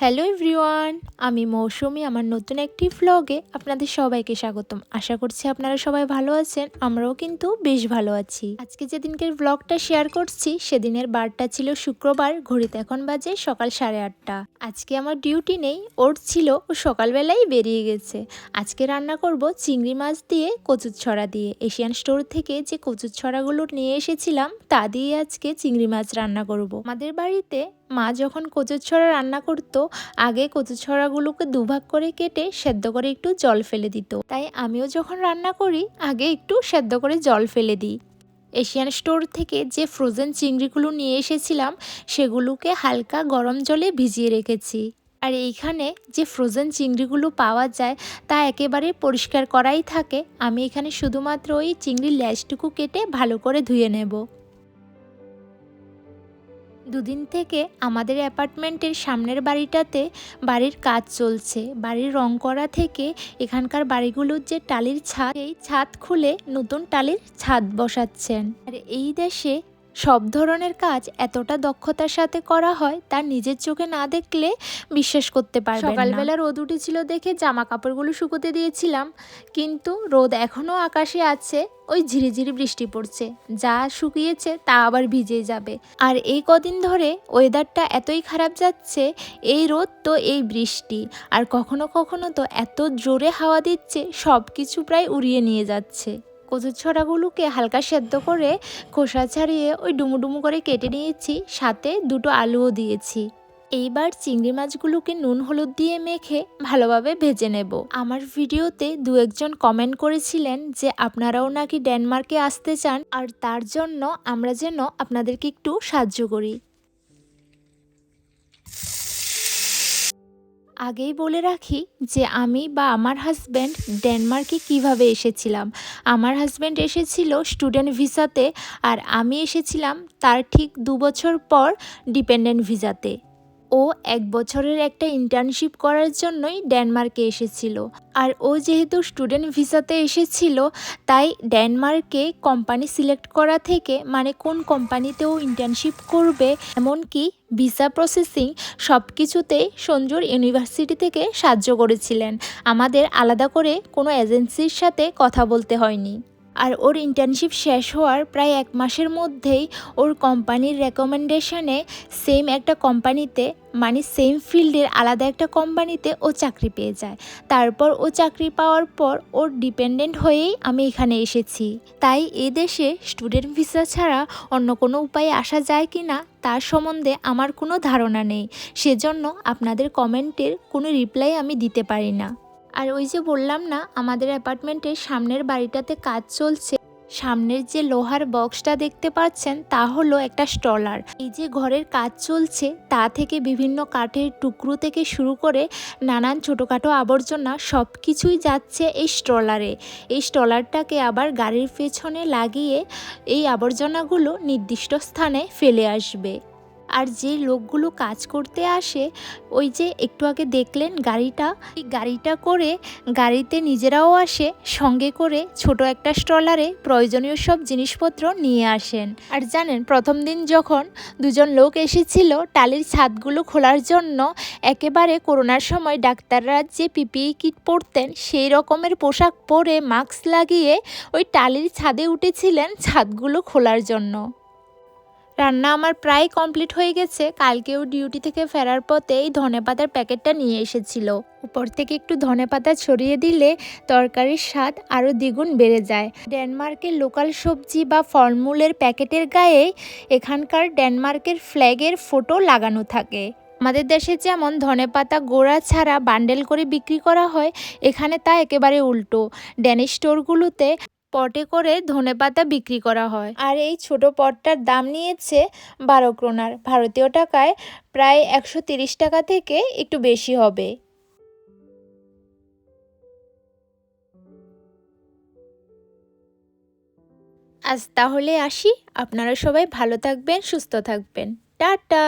Hello everyone আমি মৌসুমি, আমার নতুন একটি ভ্লগে আপনাদের সবাইকে স্বাগতম। আশা করছি আপনারা সবাই ভালো আছেন, আমরাও কিন্তু বেশ ভালো আছি। আজকে যেদিনকের ভ্লগটা শেয়ার করছি, সেদিনের বারটা ছিল শুক্রবার, ঘড়িতে এখন বাজে সকাল সাড়ে আটটা। আজকে আমার ডিউটি নেই, ওর ছিল ও সকালবেলাই বেরিয়ে গেছে। আজকে রান্না করব চিংড়ি মাছ দিয়ে কচুর ছড়া দিয়ে। এশিয়ান স্টোর থেকে যে কচুর ছড়াগুলো নিয়ে এসেছিলাম, তা দিয়ে আজকে চিংড়ি মাছ রান্না করব। আমাদের বাড়িতে মা যখন কচুর ছড়া রান্না করতো, আগে কচু ছড়াগুলোকে দুভাগ করে কেটে সেদ্ধ করে একটু জল ফেলে দিত। তাই আমিও যখন রান্না করি, আগে একটু সেদ্ধ করে জল ফেলে দিই। এশিয়ান স্টোর থেকে যে ফ্রোজেন চিংড়িগুলো নিয়ে এসেছিলাম, সেগুলোকে হালকা গরম জলে ভিজিয়ে রেখেছি। আর এইখানে যে ফ্রোজেন চিংড়িগুলো পাওয়া যায়, তা একেবারে পরিষ্কার করাই থাকে। আমি এখানে শুধুমাত্র ওই চিংড়ির ল্যাজটুকু কেটে ভালো করে ধুয়ে নেব। দুদিন থেকে আমাদের অ্যাপার্টমেন্টের সামনের বাড়িটাতে বাড়ির কাজ চলছে। বাড়ির রং করা থেকে এখানকার বাড়িগুলোর যে টালির ছাদ, এই ছাদ খুলে নতুন টালির ছাদ বসাচ্ছেন। আর এই দেশে সব ধরনের কাজ এতটা দক্ষতার সাথে করা হয় তার নিজের চোখে না দেখলে বিশ্বাস করতে পারবে সকালবেলা রোদ উঠেছিল দেখে জামা কাপড়গুলো শুকোতে দিয়েছিলাম, কিন্তু রোদ এখনও আকাশে আছে, ওই ঝিরিঝিরি বৃষ্টি পড়ছে। যা শুকিয়েছে তা আবার ভিজে যাবে। আর এই কদিন ধরে ওয়েদারটা এতই খারাপ যাচ্ছে, এই রোদ তো এই বৃষ্টি। আর কখনো কখনো তো এত জোরে হাওয়া দিচ্ছে সব কিছু প্রায় উড়িয়ে নিয়ে যাচ্ছে। কচুর ছড়াগুলোকে হালকা সেদ্ধ করে খোসা ছাড়িয়ে ওই ডুমুডুমু করে কেটে নিয়েছি। সাথে দুটো আলুও দিয়েছি। এইবার চিংড়ি মাছগুলোকে নুন, হলুদ দিয়ে মেখে ভালোভাবে ভেজে নেব। আমার ভিডিওতে দু একজন কমেন্ট করেছিলেন যে আপনারাও নাকি ডেনমার্কে আসতে চান আর তার জন্য আমরা যেন আপনাদেরকে একটু সাহায্য করি। আগেই বলে রাখি যে আমি বা আমার হাজব্যান্ড ডেনমার্কে কীভাবে এসেছিলাম। আমার হাজব্যান্ড এসেছিল স্টুডেন্ট ভিসাতে আর আমি এসেছিলাম তার ঠিক দু বছর পর ডিপেন্ডেন্ট ভিসাতে ও এক বছরের একটা ইন্টার্নশিপ করার জন্যই ডেনমার্কে এসেছিল। আর ও যেহেতু স্টুডেন্ট ভিসাতে এসেছিল, তাই ডেনমার্কে কোম্পানি সিলেক্ট করা থেকে মানে কোন কোম্পানিতে ও ইন্টার্নশিপ করবে, এমনকি ভিসা প্রসেসিং সব কিছুতেই সঞ্জুর ইউনিভার্সিটি থেকে সাহায্য করেছিলেন। আমাদের আলাদা করে কোনো এজেন্সির সাথে কথা বলতে হয়নি। আর ওর ইন্টার্নশিপ শেষ হওয়ার প্রায় এক মাসের মধ্যেই ওর কোম্পানির রেকমেন্ডেশনে সেম একটা কোম্পানিতে মানে সেম ফিল্ডের আলাদা একটা কোম্পানিতে ও চাকরি পেয়ে যায়। তারপর ও চাকরি পাওয়ার পর ওর ডিপেন্ডেন্ট হয়েই আমি এখানে এসেছি। তাই এ দেশে স্টুডেন্ট ভিসা ছাড়া অন্য কোনো উপায়ে আসা যায় কি না, তার সম্বন্ধে আমার কোনো ধারণা নেই। সেজন্য আপনাদের কমেন্টের কোনো রিপ্লাই আমি দিতে পারি না। আর ওই যে বললাম না, আমাদের অ্যাপার্টমেন্টের সামনের বাড়িটাতে কাজ চলছে। সামনের যে লোহার বক্সটা দেখতে পাচ্ছেন, তা হলো একটা স্টলার। এই যে ঘরের কাজ চলছে, তা থেকে বিভিন্ন কাঠের টুকরো থেকে শুরু করে নানান ছোটোখাটো আবর্জনা সব কিছুই যাচ্ছে এই স্ট্রলারে এই স্টলারটাকে আবার গাড়ির পেছনে লাগিয়ে এই আবর্জনাগুলো নির্দিষ্ট স্থানে ফেলে আসবে। আর যে লোকগুলো কাজ করতে আসে, ওই যে একটু আগে দেখলেন গাড়িটা, এই গাড়িটা করে গাড়িতে নিজেরাও আসে, সঙ্গে করে ছোট একটা স্ট্রলারে প্রয়োজনীয় সব জিনিসপত্র নিয়ে আসেন। আর জানেন, প্রথম দিন যখন দুজন লোক এসেছিল, টালির ছাদগুলো খোলার জন্য একেবারে করোনার সময় ডাক্তাররা যে পিপিই কিট পরতেন, সেই রকমের পোশাক পরে মাস্ক লাগিয়ে ওই টালির ছাদে উঠেছিলেন ছাদগুলো খোলার জন্য। রান্না আমার প্রায় কমপ্লিট হয়ে গেছে। কালকেও ডিউটি থেকে ফেরার পথে এই ধনে পাতার প্যাকেটটা নিয়ে এসেছিল। উপর থেকে একটু ধনে পাতা ছড়িয়ে দিলে তরকারির স্বাদ আরও দ্বিগুণ বেড়ে যায়। ডেনমার্কের লোকাল সবজি বা ফলমূলের প্যাকেটের গায়ে এখানকার ডেনমার্কের ফ্ল্যাগের ফটো লাগানো থাকে। আমাদের দেশে যেমন ধনেপাতা গোড়া ছাড়া বান্ডেল করে বিক্রি করা হয়, এখানে তা একেবারে উল্টো। ড্যানিশ স্টোরগুলোতে পটে করে ধনে পাতা বিক্রি করা হয়। আর এই ছোট পটটার দাম নিয়েছে বারো ক্রোনার। ভারতীয় টাকায় প্রায় একশো তিরিশ টাকা থেকে একটু বেশি হবে। আজ তাহলে আসি। আপনারা সবাই ভালো থাকবেন সুস্থ থাকবেন। টাটা!